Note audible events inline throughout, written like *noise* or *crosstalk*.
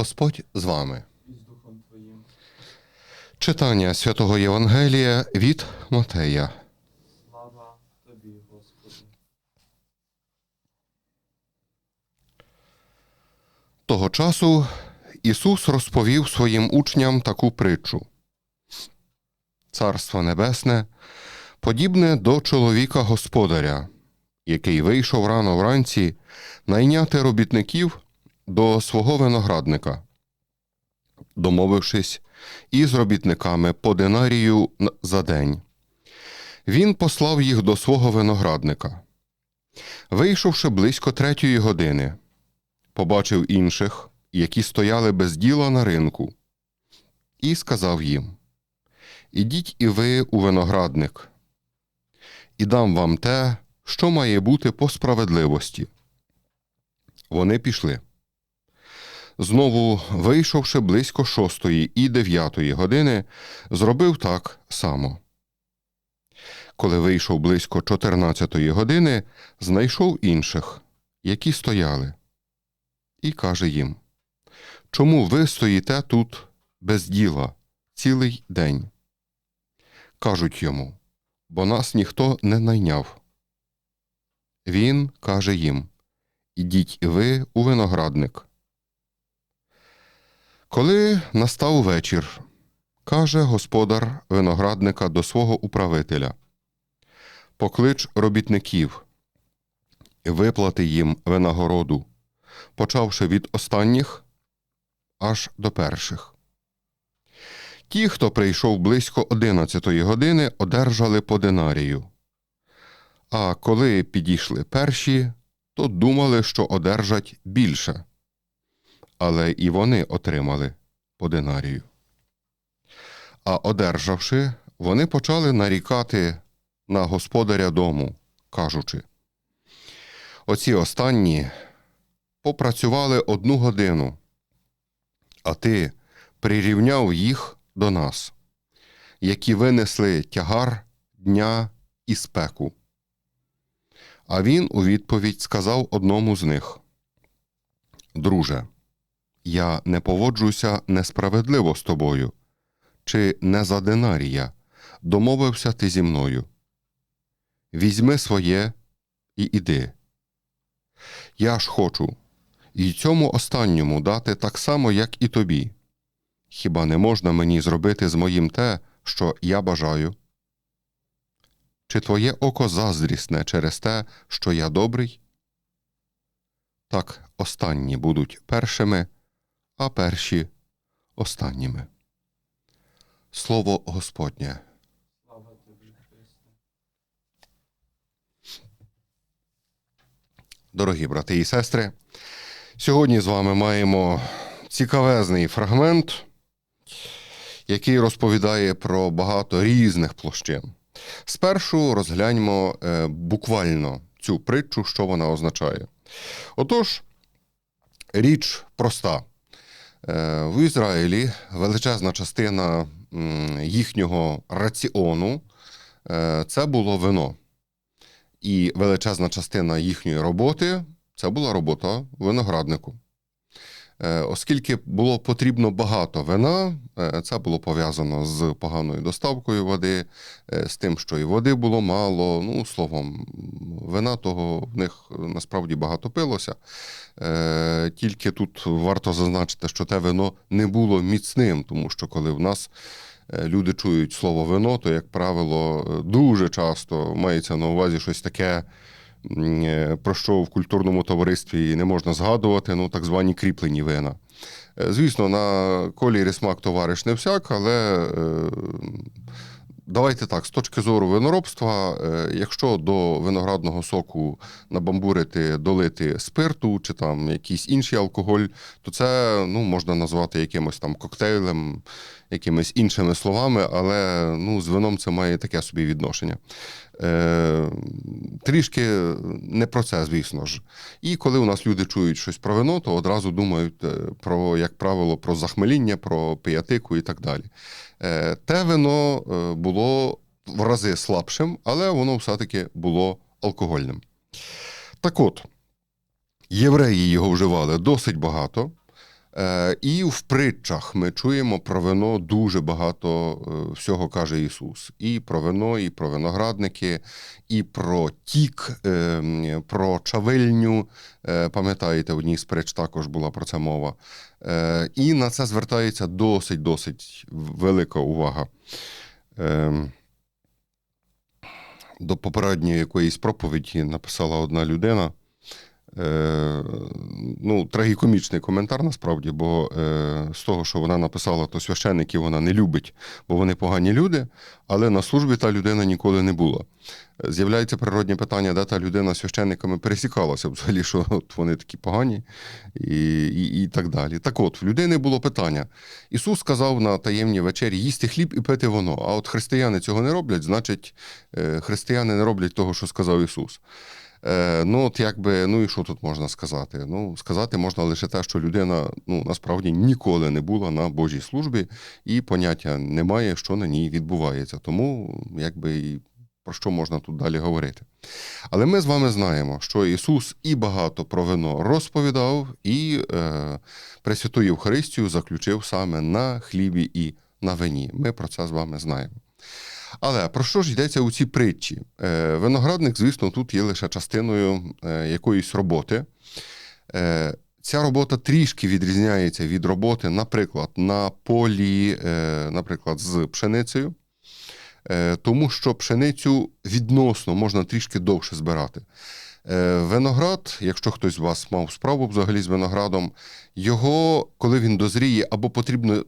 Господь з вами. Читання святого Євангелія від Матея. Слава Тобі, Господи. Того часу Ісус розповів своїм учням таку притчу. Царство Небесне подібне до чоловіка господаря, який вийшов рано вранці найняти робітників до свого виноградника, домовившись із робітниками по динарію за день. Він послав їх до свого виноградника. Вийшовши близько третьої години, побачив інших, які стояли без діла на ринку, і сказав їм: Ідіть і ви у виноградник, і дам вам те, що має бути по справедливості. Вони пішли. Знову, вийшовши близько шостої і дев'ятої години, зробив так само. Коли вийшов близько чотирнадцятої години, знайшов інших, які стояли і каже їм: Чому ви стоїте тут без діла цілий день? Кажуть йому, бо нас ніхто не найняв. Він каже їм: Ідіть ви у виноградник. Коли настав вечір, каже господар виноградника до свого управителя: Поклич робітників, виплати їм винагороду почавши від останніх аж до перших. Ті, хто прийшов близько одинадцятої години, одержали по динарію. А коли підійшли перші, то думали, що одержать більше. Але і вони отримали по динарію. А одержавши, вони почали нарікати на господаря дому, кажучи: Оці останні попрацювали одну годину, а ти прирівняв їх до нас, які винесли тягар дня і спеку. А він у відповідь сказав одному з них: Друже, я не поводжуся несправедливо з тобою, чи не за динарія, домовився ти зі мною. Візьми своє і іди. Я ж хочу, і цьому останньому дати так само, як і тобі. Хіба не можна мені зробити з моїм те, що я бажаю? Чи твоє око заздрісне через те, що я добрий? Так останні будуть першими, а перші останніми. Слово Господнє. Дорогі брати і сестри, сьогодні з вами маємо цікавезний фрагмент, який розповідає про багато різних площин. Спершу розгляньмо е, буквально цю притчу, що вона означає. Отож, річ проста. Е, в Ізраїлі величезна частина їхнього раціону е, це було вино. І величезна частина їхньої роботи це була робота винограднику. Е, Оскільки було потрібно багато вина, е, це було пов'язано з поганою доставкою води, е, з тим, що і води було мало. Ну, словом, вина того в них насправді багато пилося. Тільки тут варто зазначити, що те вино не було міцним, тому що коли в нас люди чують слово вино, то, як правило, дуже часто мається на увазі щось таке, про що в культурному товаристві не можна згадувати, ну, так звані кріплені вина. Е, Звісно, на колір і смак товариш не всяк, але е, давайте так, з точки зору виноробства, е, якщо до виноградного соку набамбурити, долити спирту чи там якийсь інший алкоголь, то це ну, можна назвати якимось там коктейлем, якимись іншими словами, але ну, з вином це має таке собі відношення. Е, трішки не про це, звісно ж. І коли у нас люди чують щось про вино, то одразу думають е, про, як правило, про захмеління, про пиятику і так далі. Е, те вино е, було в рази слабшим, але воно все-таки було алкогольним. Так от, євреї його вживали досить багато. Е, І в притчах ми чуємо про вино дуже багато е, всього каже Ісус. І про вино, і про виноградники, і про тік, е, про чавильню. Е, Пам'ятаєте, в одній з притч також була про це мова. І на це звертається досить досить велика увага. Ем, До попередньої якоїсь проповіді написала одна людина. Е, ну, трагікомічний коментар насправді, бо е, з того, що вона написала, то священників вона не любить, бо вони погані люди, але на службі та людина ніколи не була. З'являється природне питання, де та людина з священниками пересікалася, взагалі, що от вони такі погані і, і, і так далі. Так от, в людини було питання. Ісус сказав на таємній вечері їсти хліб і пити воно. А от християни цього не роблять, значить, е, християни не роблять того, що сказав Ісус. Е, ну, от якби, ну і що тут можна сказати? Ну, сказати можна лише те, що людина ну, насправді ніколи не була на Божій службі, і поняття немає, що на ній відбувається. Тому, якби про що можна тут далі говорити. Але ми з вами знаємо, що Ісус і багато про вино розповідав, і е, Пресвяту Євхаристію заключив саме на хлібі і на вині. Ми про це з вами знаємо. Але про що ж йдеться у цій притчі? Е, Виноградник, звісно, тут є лише частиною е, якоїсь роботи. Е, Ця робота трішки відрізняється від роботи, наприклад, на полі, наприклад, з пшеницею, тому що пшеницю відносно можна трішки довше збирати. Виноград, якщо хтось з вас мав справу взагалі з виноградом, його, коли він дозріє, або потрібно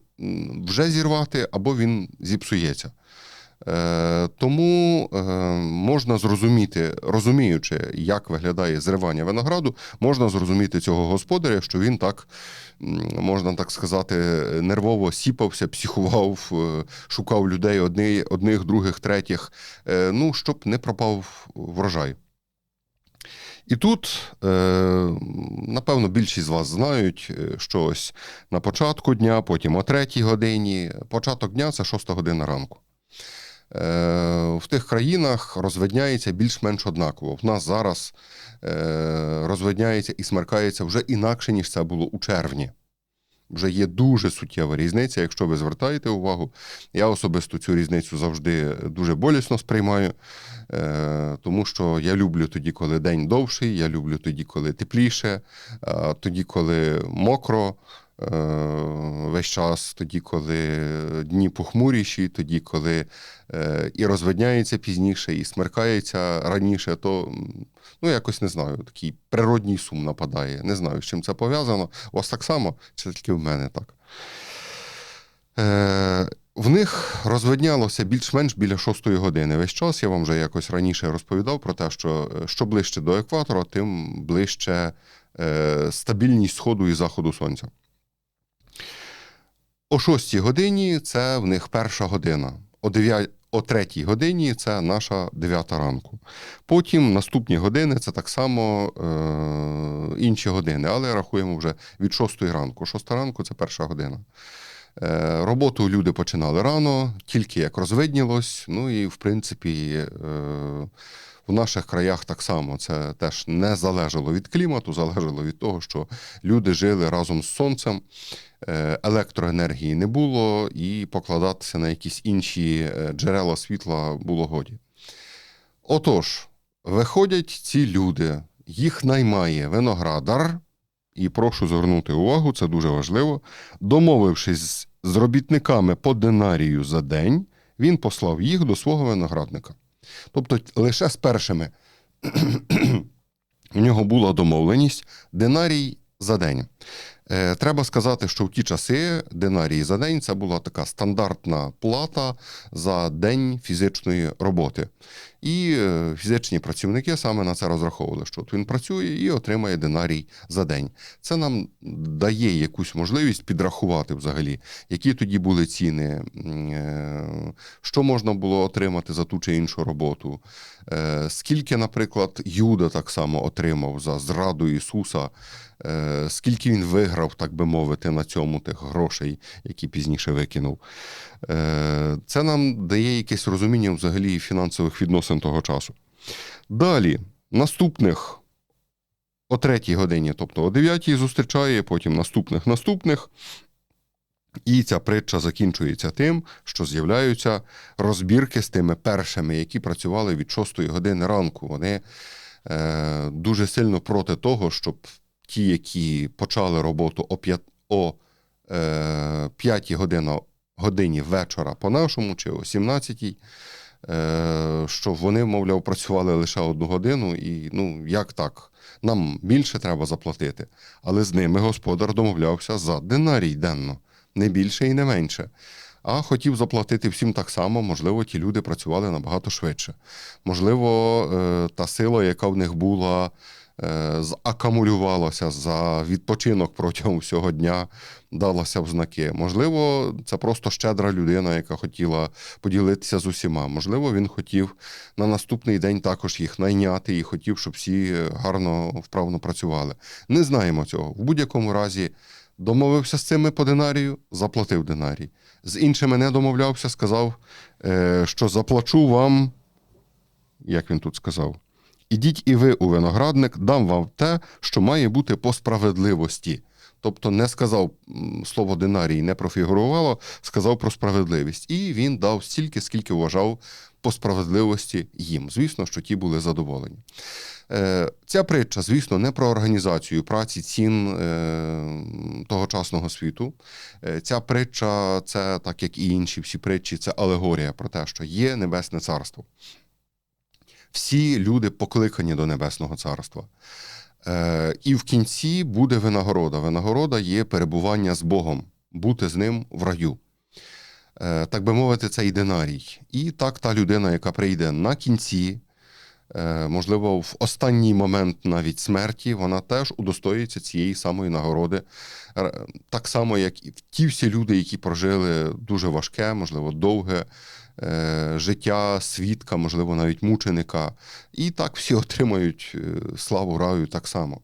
вже зірвати, або він зіпсується. Е, Тому е, можна зрозуміти, розуміючи, як виглядає зривання винограду, можна зрозуміти цього господаря, що він так, можна так сказати, нервово сіпався, психував, е, шукав людей одни, одних, других, третіх, ну, щоб не пропав врожай. І тут, напевно, більшість з вас знають, що ось на початку дня, потім о третій годині. Початок дня це шоста година ранку. Е, В тих країнах розвидняється більш-менш однаково. В нас зараз е, розвидняється і смеркається вже інакше, ніж це було у червні. Вже є дуже суттєва різниця, якщо ви звертаєте увагу. Я особисто цю різницю завжди дуже болісно сприймаю, е, тому що я люблю тоді, коли день довший, я люблю тоді, коли тепліше, тоді, коли мокро весь час, тоді, коли дні похмуріші, тоді, коли е, і розвидняється пізніше, і смеркається раніше, то ну якось не знаю, такий природній сум нападає. Не знаю, з чим це пов'язано. У вас так само, чи тільки в мене так. Е, в них розвиднялося більш-менш біля шостої години. Весь час я вам вже якось раніше розповідав про те, що е, що ближче до екватора, тим ближче е, стабільність сходу і заходу сонця. О 6 годині це в них перша година. О 9, о 3 годині це наша 9 ранку. Потім наступні години це так само е, інші години, але рахуємо вже від 6 ранку. 6 ранку це перша година. Е, роботу люди починали рано, тільки як розвиднілось. Ну і в принципі. Е, в наших краях так само це теж не залежало від клімату, залежало від того, що люди жили разом з сонцем, е, електроенергії не було, і покладатися на якісь інші е, джерела світла було годі. Отож, виходять ці люди, їх наймає виноградар, і прошу звернути увагу, це дуже важливо. Домовившись з робітниками по динарію за день, він послав їх до свого виноградника. Тобто лише з першими в нього була домовленість динарій за день. Е, Треба сказати, що в ті часи динарій за день це була така стандартна плата за день фізичної роботи. І е, фізичні працівники саме на це розраховували, що він працює і отримає динарій за день. Це нам дає якусь можливість підрахувати взагалі, які тоді були ціни, е, що можна було отримати за ту чи іншу роботу. Е, Скільки, наприклад, Юда так само отримав за зраду Ісуса, скільки він виграв, так би мовити, на цьому тих грошей, які пізніше викинув. Це нам дає якесь розуміння взагалі фінансових відносин того часу. Далі, наступних о третій годині, тобто о 9 зустрічає, потім наступних наступних. І ця притча закінчується тим, що з'являються розбірки з тими першими, які працювали від 6 години ранку. Вони е, дуже сильно проти того, щоб ті, які почали роботу о 5, о, е, 5 годині, годині вечора по нашому чи о 17 е, що вони, мовляв, працювали лише одну годину, і ну як так? Нам більше треба заплатити. Але з ними господар домовлявся за динарій денно, не більше і не менше. А хотів заплатити всім так само, можливо, ті люди працювали набагато швидше. Можливо, е, та сила, яка в них була, е, закамулювалася за відпочинок протягом всього дня, далася в знаки. Можливо, це просто щедра людина, яка хотіла поділитися з усіма. Можливо, він хотів на наступний день також їх найняти і хотів, щоб всі гарно вправно працювали. Не знаємо цього. В будь-якому разі домовився з цими по динарію, заплатив динарій. З іншими не домовлявся, сказав, е, що заплачу вам, як він тут сказав, ідіть і ви у виноградник, дам вам те, що має бути по справедливості. Тобто не сказав слово динарій, не профігурувало, сказав про справедливість. І він дав стільки, скільки вважав по справедливості їм. Звісно, що ті були задоволені. Е, Ця притча, звісно, не про організацію праці цін е, тогочасного світу. Е, Ця притча, це так як і інші всі притчі, це алегорія про те, що є небесне царство. Всі люди покликані до небесного царства. Е, І в кінці буде винагорода. Винагорода є перебування з Богом, бути з ним в раю. Е, Так би мовити, це і динарій. І так та людина, яка прийде на кінці, можливо, в останній момент навіть смерті, вона теж удостоїться цієї самої нагороди. Так само, як і ті всі люди, які прожили дуже важке, можливо, довге е, життя свідка, можливо, навіть мученика. І так всі *laughs* отримають е, славу раю так само.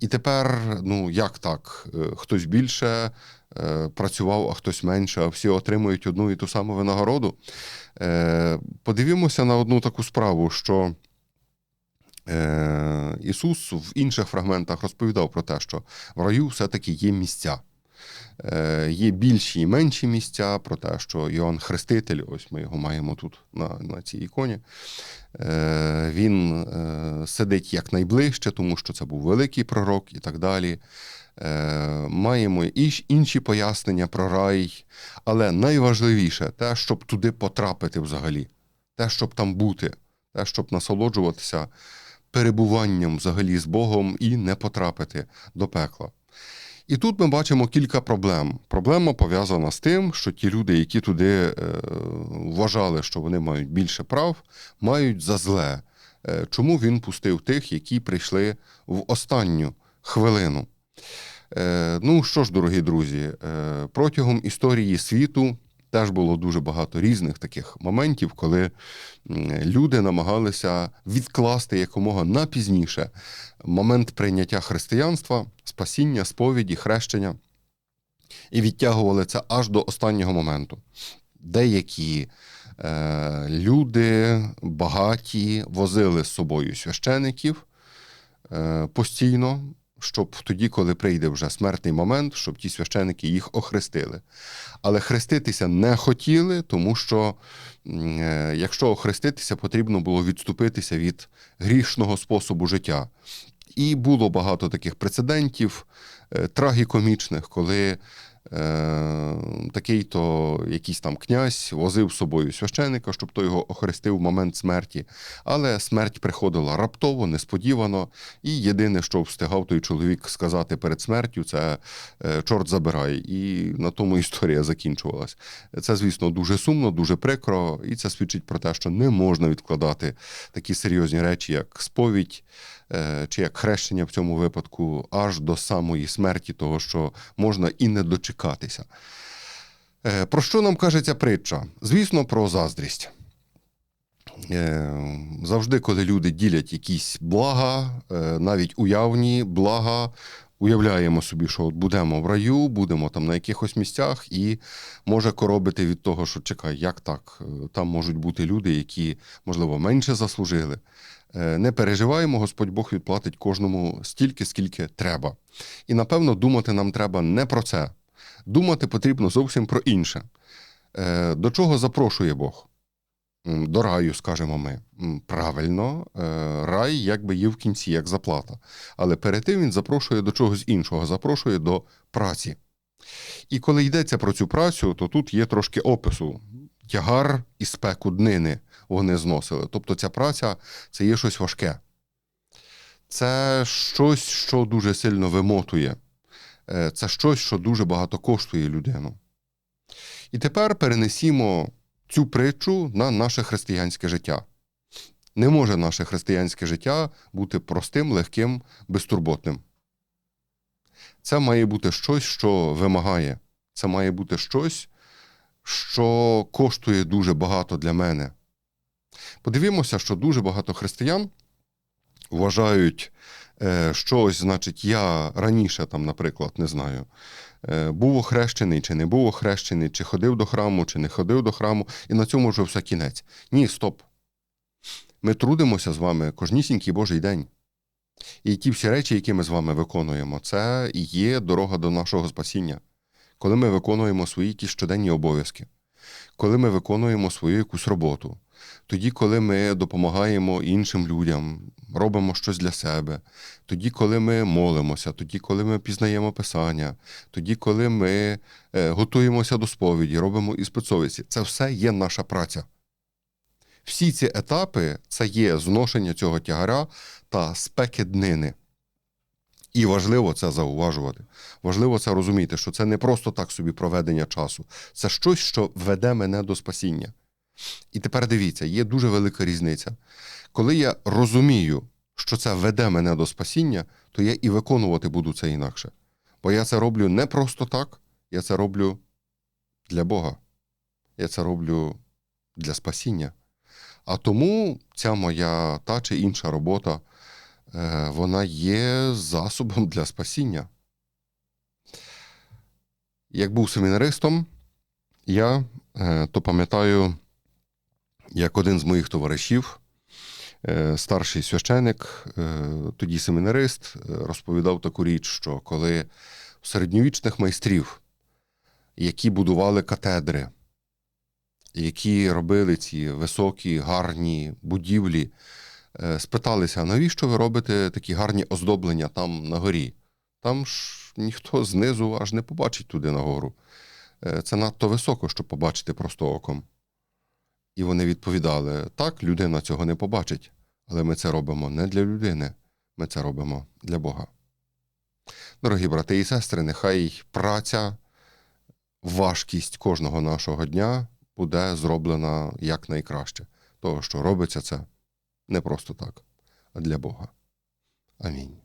І тепер, ну як так? Е, Хтось більше е, працював, а хтось менше, а всі отримують одну і ту саму винагороду. Е, Подивімося на одну таку справу, що е, Ісус в інших фрагментах розповідав про те, що в раю все-таки є місця. Е, Є більші і менші місця, про те, що Іоанн Хреститель, ось ми його маємо тут на, на цій іконі. Е, Він е, сидить якнайближче, тому що це був великий пророк і так далі. Маємо і інші пояснення про рай, але найважливіше те, щоб туди потрапити взагалі, те, щоб там бути, те, щоб насолоджуватися перебуванням взагалі з Богом і не потрапити до пекла. І тут ми бачимо кілька проблем. Проблема пов'язана з тим, що ті люди, які туди е, вважали, що вони мають більше прав, мають за зле. Е, чому він пустив тих, які прийшли в останню хвилину? Е, ну що ж, дорогі друзі, протягом історії світу теж було дуже багато різних таких моментів, коли люди намагалися відкласти якомога напізніше момент прийняття християнства, спасіння, сповіді, хрещення, і відтягували це аж до останнього моменту. Деякі е, люди багаті возили з собою священиків е, постійно, щоб тоді, коли прийде вже смертний момент, щоб ті священики їх охрестили. Але хреститися не хотіли, тому що е, якщо охреститися, потрібно було відступитися від грішного способу життя. І було багато таких прецедентів е, трагікомічних, коли такий-то якийсь там князь возив з собою священика, щоб той його охрестив в момент смерті. Але смерть приходила раптово, несподівано, і єдине, що встигав той чоловік сказати перед смертю, це е, чорт забирай. І на тому історія закінчувалась. Це, звісно, дуже сумно, дуже прикро, і це свідчить про те, що не можна відкладати такі серйозні речі, як сповідь е, чи як хрещення в цьому випадку, аж до самої смерті, того, що можна і не дочекатися. Е, Про що нам каже ця притча? Звісно, про заздрість. Е, Завжди, коли люди ділять якісь блага, е, навіть уявні блага, уявляємо собі, що от будемо в раю, будемо там на якихось місцях, і може коробити від того, що чекай, як так? Там можуть бути люди, які, можливо, менше заслужили. Не переживаємо, Господь Бог відплатить кожному стільки, скільки треба. І напевно думати нам треба не про це. Думати потрібно зовсім про інше. Е, До чого запрошує Бог? До раю, скажемо ми. Правильно, е, рай якби є в кінці, як заплата. Але перед тим він запрошує до чогось іншого, запрошує до праці. І коли йдеться про цю працю, то тут є трошки опису. Тягар і спеку днини вони зносили. Тобто ця праця це є щось важке. Це щось, що дуже сильно вимотує. Е, Це щось, що дуже багато коштує людину. І тепер перенесімо цю притчу на наше християнське життя. Не може наше християнське життя бути простим, легким, безтурботним. Це має бути щось, що вимагає. Це має бути щось, що коштує дуже багато для мене. Подивімося, що дуже багато християн вважають, е, що ось, значить, я раніше, там, наприклад, не знаю, е, був охрещений чи не був охрещений, чи ходив до храму, чи не ходив до храму, і на цьому вже все кінець. Ні, стоп. Ми трудимося з вами кожнісінький Божий день. І ті всі речі, які ми з вами виконуємо, це і є дорога до нашого спасіння. Коли ми виконуємо свої якісь щоденні обов'язки, коли ми виконуємо свою якусь роботу, тоді, коли ми допомагаємо іншим людям, робимо щось для себе, тоді, коли ми молимося, тоді, коли ми пізнаємо Писання, тоді, коли ми е, готуємося до сповіді, робимо і іспитовіці, це все є наша праця. Всі ці етапи це є зношення цього тягаря та спеки днини. І важливо це зауважувати. Важливо це розуміти, що це не просто так собі проведення часу. Це щось, що веде мене до спасіння. І тепер дивіться, є дуже велика різниця. Коли я розумію, що це веде мене до спасіння, то я і виконувати буду це інакше. Бо я це роблю не просто так, я це роблю для Бога. Я це роблю для спасіння. А тому ця моя та чи інша робота, вона є засобом для спасіння. Як був семінаристом, я е, то пам'ятаю, як один з моїх товаришів, е, старший священик, е, тоді семінарист, е, розповідав таку річ, що коли середньовічних майстрів, які будували катедри, які робили ці високі, гарні будівлі, е, спиталися, навіщо ви робите такі гарні оздоблення там на горі? Там ж ніхто знизу аж не побачить туди нагору. Е, Це надто високо, щоб побачити просто оком. І вони відповідали: так, людина цього не побачить, але ми це робимо не для людини, ми це робимо для Бога. Дорогі брати і сестри, нехай праця, важкість кожного нашого дня буде зроблена якнайкраще. Того, що робиться це не просто так, а для Бога. Амінь.